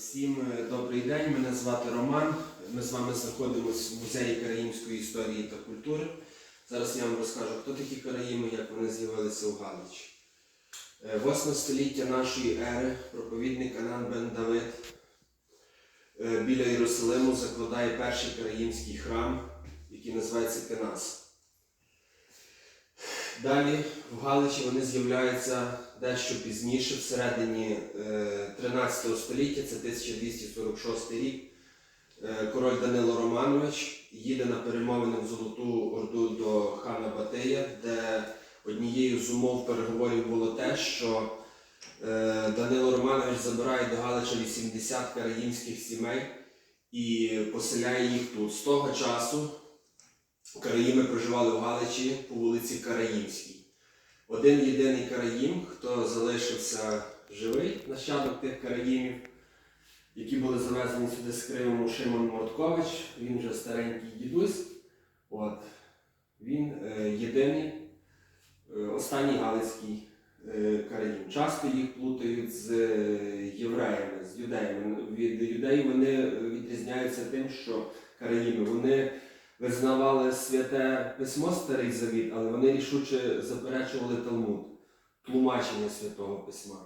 Всім е, добрий день, мене звати Роман. Ми з вами знаходимося в музеї караїмської історії та культури. Зараз я вам розкажу, хто такі караїми, як вони з'явилися у Галичі. Е, Восьме століття нашої ери проповідник Анан бен Давид е, біля Єрусалиму закладає перший караїмський храм, який називається Кенас. Далі в Галичі вони з'являються дещо пізніше, всередині е, 13 століття, це 1246 рік. Е, Король Данило Романович їде на перемовини в Золоту Орду до хана Батия, де однією з умов переговорів було те, що е, Данило Романович забирає до Галича 80 караїмських сімей і поселяє їх тут. З того часу Караїми проживали в Галичі по вулиці Караїмській. Один єдиний караїм, хто залишився живий, нащадок тих караїмів, які були завезені сюди з Криму Шимон Морткович, він вже старенький дідусь. От. Він е, єдиний, е, останній галицький е, караїм. Часто їх плутають з е, євреями, з юдеями. Від юдеїв вони відрізняються тим, що караїми вони визнавали святе письмо Старий Завіт, але вони рішуче заперечували Талмуд, тлумачення святого письма.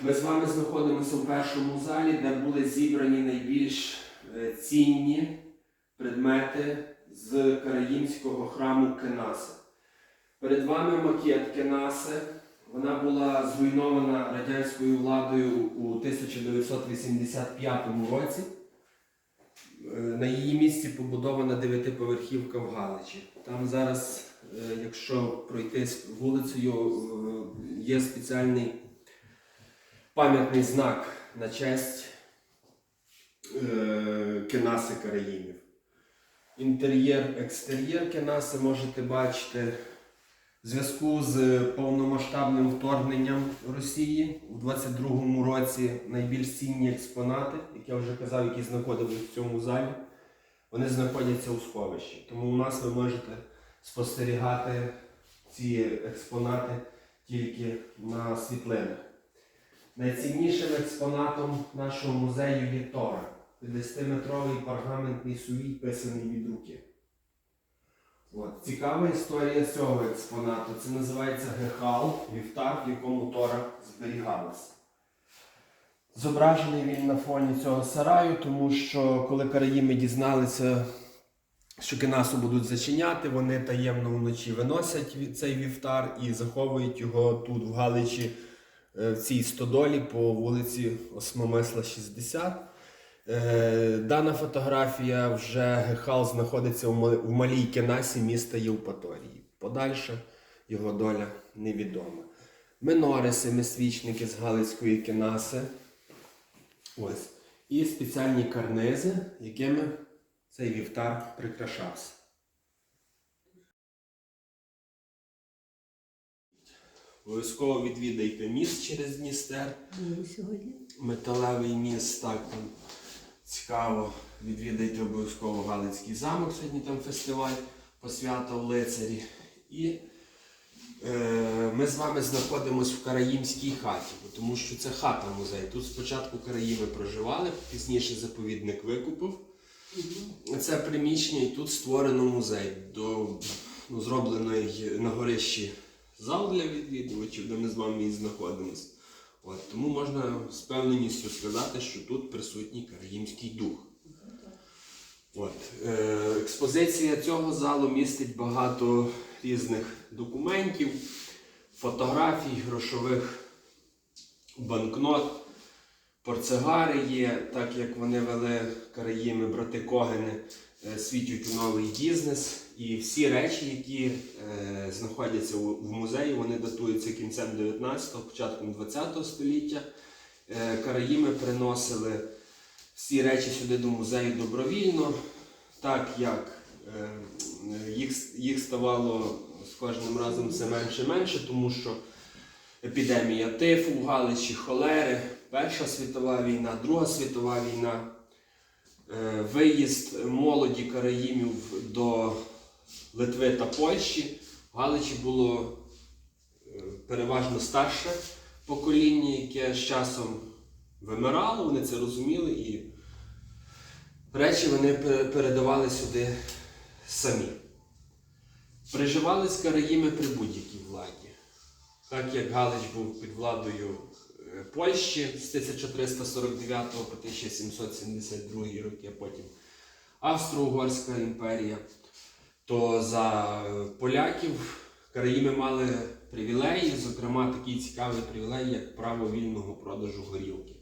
Ми з вами знаходимося у першому залі, де були зібрані найбільш е, цінні предмети з караїмського храму Кенаси. Перед вами макет Кенаси. Вона була зруйнована радянською владою у 1985 році. Е, На її місці побудована дев'ятиповерхівка в Галичі. Там зараз, е, якщо пройти вулицею, е, є спеціальний пам'ятний знак на честь Кенаси Караїмів. Інтер'єр, екстер'єр Кенаси можете бачити. В зв'язку з повномасштабним вторгненням Росії у 22-му році найбільш цінні експонати, як я вже казав, які знаходились в цьому залі, вони знаходяться у сховищі. Тому у нас ви можете спостерігати ці експонати тільки на світлинах. Найціннішим експонатом нашого музею є Тора. 50-метровий паргаментний сувій, писаний від руки. От. Цікава історія цього експонату. Це називається Гехал, вівтар, в якому Тора зберігалася. Зображений він на фоні цього сараю, тому що коли караїми дізналися, що Кенасу будуть зачиняти, вони таємно вночі виносять цей вівтар і заховують його тут, в Галичі, е, в цій стодолі по вулиці Осмомисла, 60. Е, Дана фотографія вже Гехал знаходиться в малій Кенасі міста Євпаторії. Подальша його доля невідома. Минори, семисвічники з Галицької Кенаси. Ось. І спеціальні карнизи, якими цей вівтар прикрашався. Обов'язково відвідайте міст через Дністер сьогодні. металевий міст, так там цікаво. Відвідайте обов'язково Галицький замок. Сьогодні там фестиваль посвята в лицарі. І е, ми з вами знаходимося в Караїмській хаті, тому що це хата музей. Тут спочатку Караїми проживали, пізніше заповідник викупив. Це приміщення і тут створено музей. До, ну, зроблений на горищі зал для відвідувачів, де ми з вами і знаходимося. От, тому можна з певненістю сказати, що тут присутній караїмський дух. От, е, експозиція цього залу містить багато різних документів, фотографій, грошових банкнот, портсигари є, так як вони вели караїми, брати Когени, е, свій тютюновий бізнес. І всі речі, які е, знаходяться в музеї, вони датуються кінцем 19-го, початком 20-го століття. Е, Караїми приносили всі речі сюди до музею добровільно, так як е, їх, їх ставало з кожним разом все менше і менше, тому що епідемія тифу Галичі, холери, Перша світова війна, Друга світова війна, виїзд молоді караїмів до Литви та Польщі. В Галичі було е, переважно старше покоління, яке з часом вимирало, вони це розуміли і речі вони передавали сюди самі. Приживались караїми при будь-якій владі. Так як Галич був під владою е, Польщі з 1349 по 1772 роки, а потім Австро-Угорська імперія, то за е, поляків Караїми мали привілеї, зокрема такий цікавий привілей, як право вільного продажу горілки,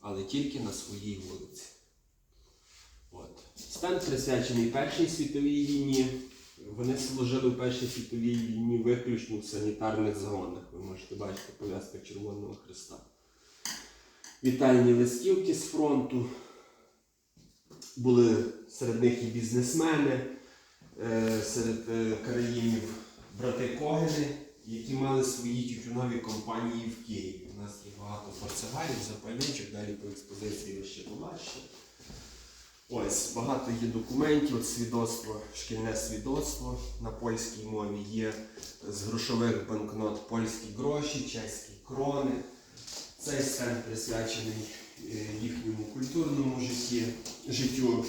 але тільки на своїй вулиці. От. Стенд присвячений Першій світовій війні. Вони служили в Першій світовій війні виключно в санітарних загонах. Ви можете бачити пов'язка Червоного Христа. Вітальні листівки з фронту. Були серед них і бізнесмени, е, серед е, країнів брати Когени, які мали свої тютюнові компанії в Києві. У нас є багато порцегарів, запальничок, далі по експозиції ви ще побачите. Ось багато є документів, свідоцтво, шкільне свідоцтво на польській мові є з грошових банкнот польські гроші, чеські крони. Цей стенд присвячений е, їхньому культурному житті, життю.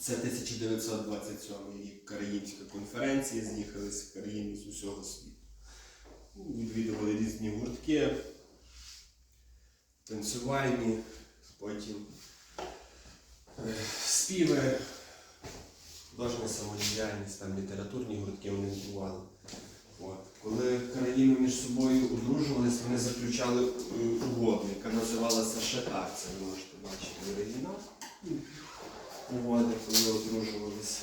Це 1927 рік Караїмська конференція, з'їхалися Караїми з усього світу. Відвідували різні гуртки, танцювальні, потім співи, художня самодіяльність, там літературні гуртки вони відбували. От. Коли країни між собою одружувались, вони заключали е, угоду, яка називалася Шетар. Це ви можете бачити оригінал. Угоди, коли одружувались.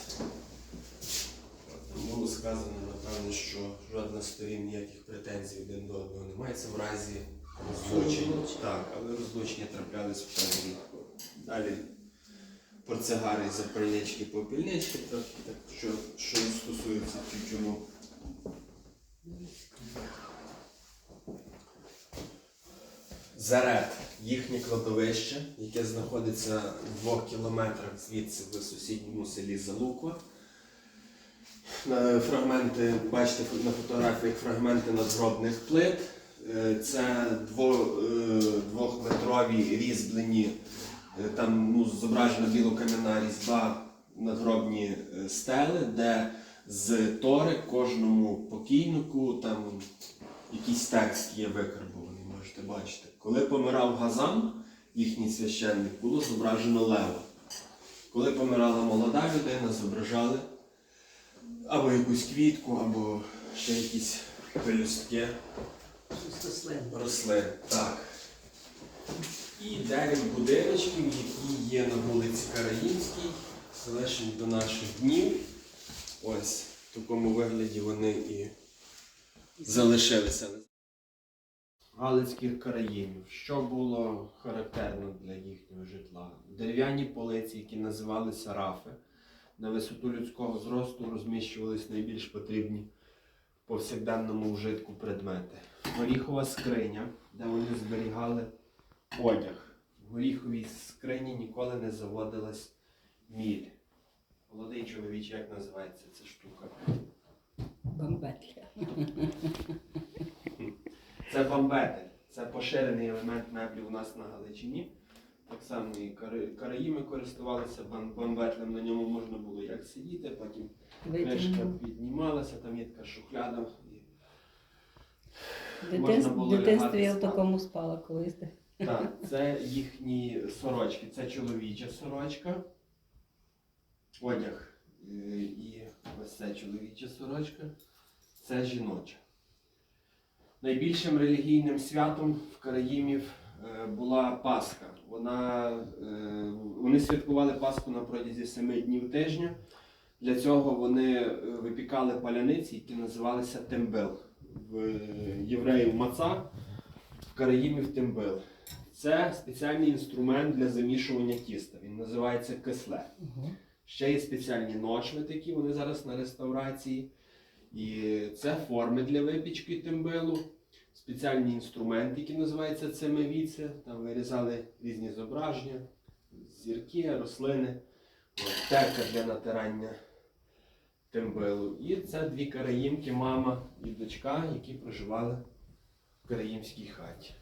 От, Там було сказано, напевно, що жодна з сторін ніяких претензій один до одного не має. Це в разі розлучення. Так, але розлучення траплялись вкрай рідко. Далі порцегари, запальнички, попільнички, трохи так, що, що стосується тютюну. Зарет, їхнє кладовище, яке знаходиться в двох кілометрах звідси в сусідньому селі Залуква. Фрагменти, бачите на фотографіях фрагменти надгробних плит. Е, Це дво, е, двохметрові різьблені, там ну, зображена білокам'яна різьба надгробні е, стели, де з тори кожному покійнику там якийсь текст є викарбований, можете бачити. Коли помирав Газан, їхній священник, було зображено лева. Коли помирала молода людина, зображали або якусь квітку, або ще якісь пелюстки рослин. Так. І дев'ять будиночків, які є на вулиці Караїмській, залишені до наших днів. Ось в такому вигляді вони і залишилися. Галицьких караїмів. Що було характерно для їхнього житла? Дерев'яні полиці, які називалися рафи. На висоту людського зросту розміщувались найбільш потрібні повсякденному вжитку предмети. Горіхова скриня, де вони зберігали одяг. В горіховій скрині ніколи не заводилась міль. Молодий чоловіч, як називається ця штука? Бомбетля. Це бамбетель. Це поширений елемент меблів у нас на Галичині. Так само і Караїми користувалися бамбетлем, на ньому можна було як сидіти, потім кришка піднімалася, там є така шухляда. в я в такому спала колись. Так, це їхні сорочки. Це чоловіча сорочка. Одяг. Е, І ось це чоловіча сорочка. Це жіноча. Найбільшим релігійним святом в Караїмів е, була Пасха. Вона, е, вони святкували Пасху на протязі семи днів тижня. Для цього вони випікали паляниці, які називалися тембил. В євреїв маца, в Караїмів тембил. Це спеціальний інструмент для замішування тіста. Він називається кисле. Ще є спеціальні ночви такі, вони зараз на реставрації. І це форми для випічки тембилу, спеціальні інструменти, які називаються цемевіце. Там вирізали різні зображення, зірки, рослини, терка для натирання тембилу. І це дві караїмки, мама і дочка, які проживали в караїмській хаті.